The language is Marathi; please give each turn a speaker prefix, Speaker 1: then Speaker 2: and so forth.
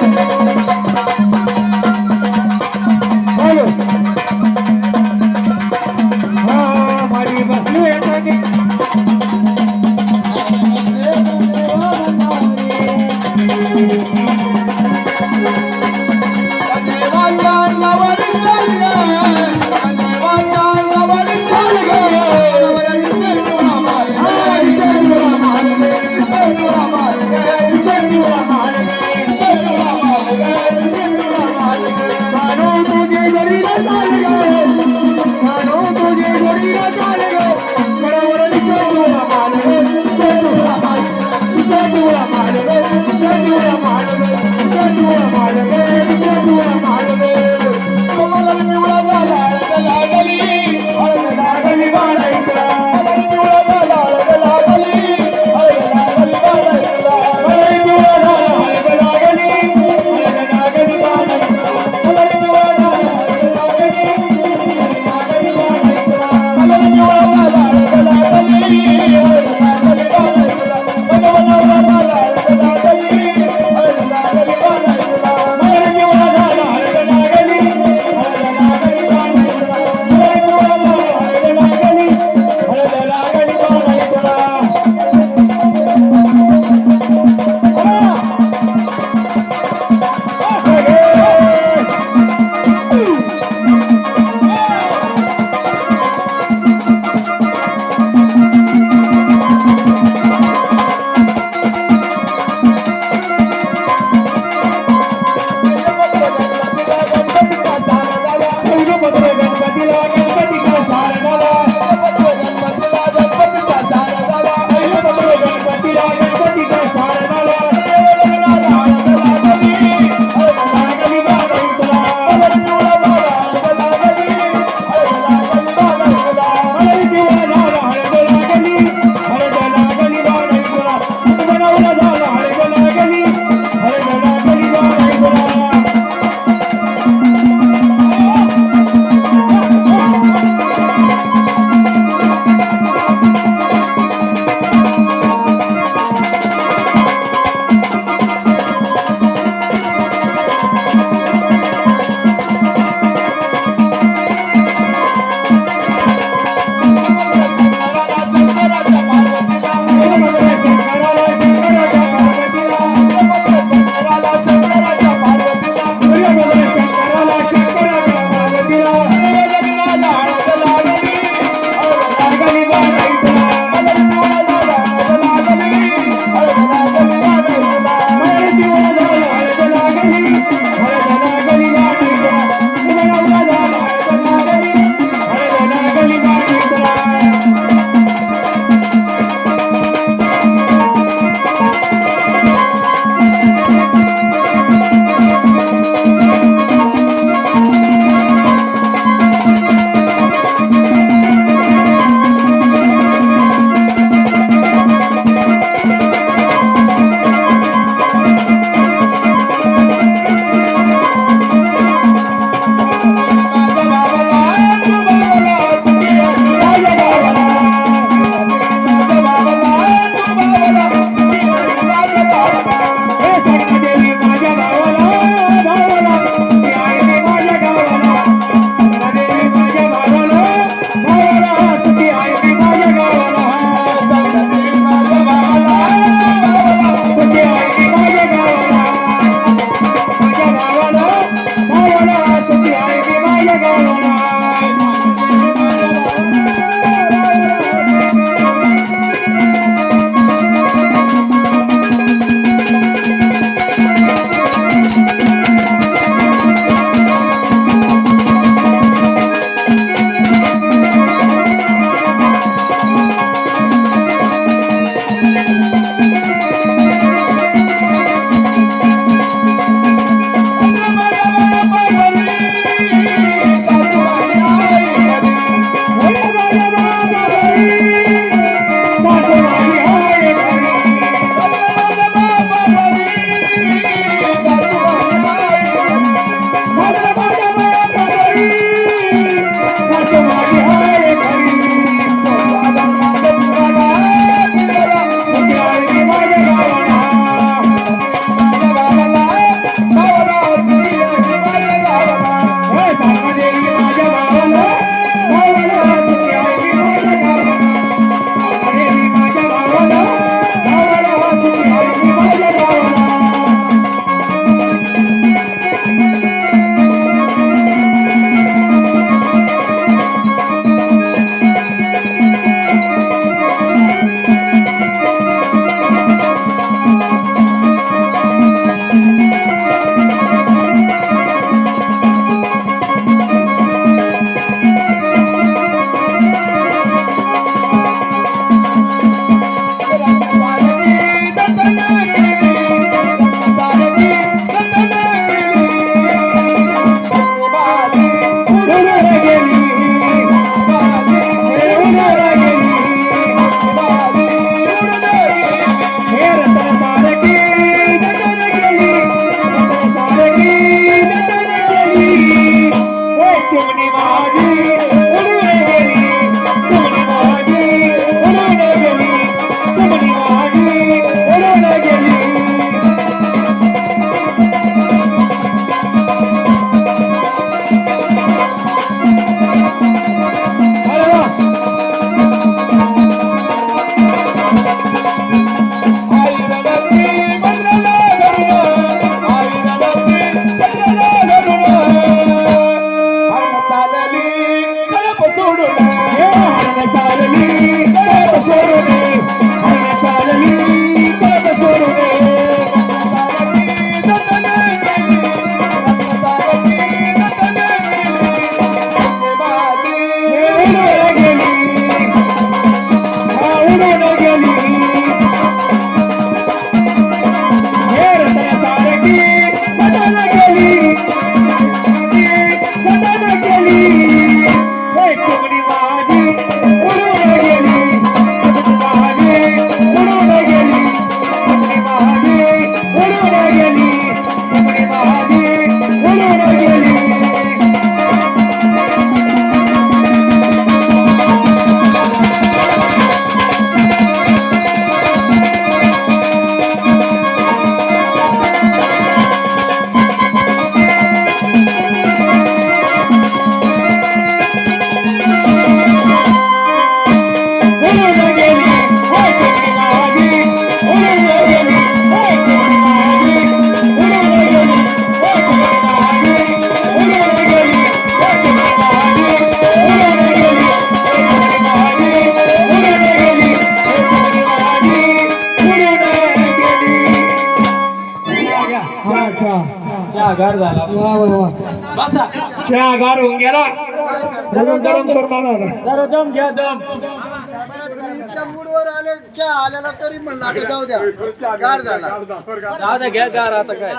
Speaker 1: Thank
Speaker 2: you. நேர தரப்பா
Speaker 1: वा वा वा.
Speaker 2: चहा गार होऊन गेला. गरम गरम दम.
Speaker 3: इतक्या मूडवर आले चहा आलेला तरी म्हणलं जाऊ द्या. गार झाला.
Speaker 2: घ्या गार आता काय.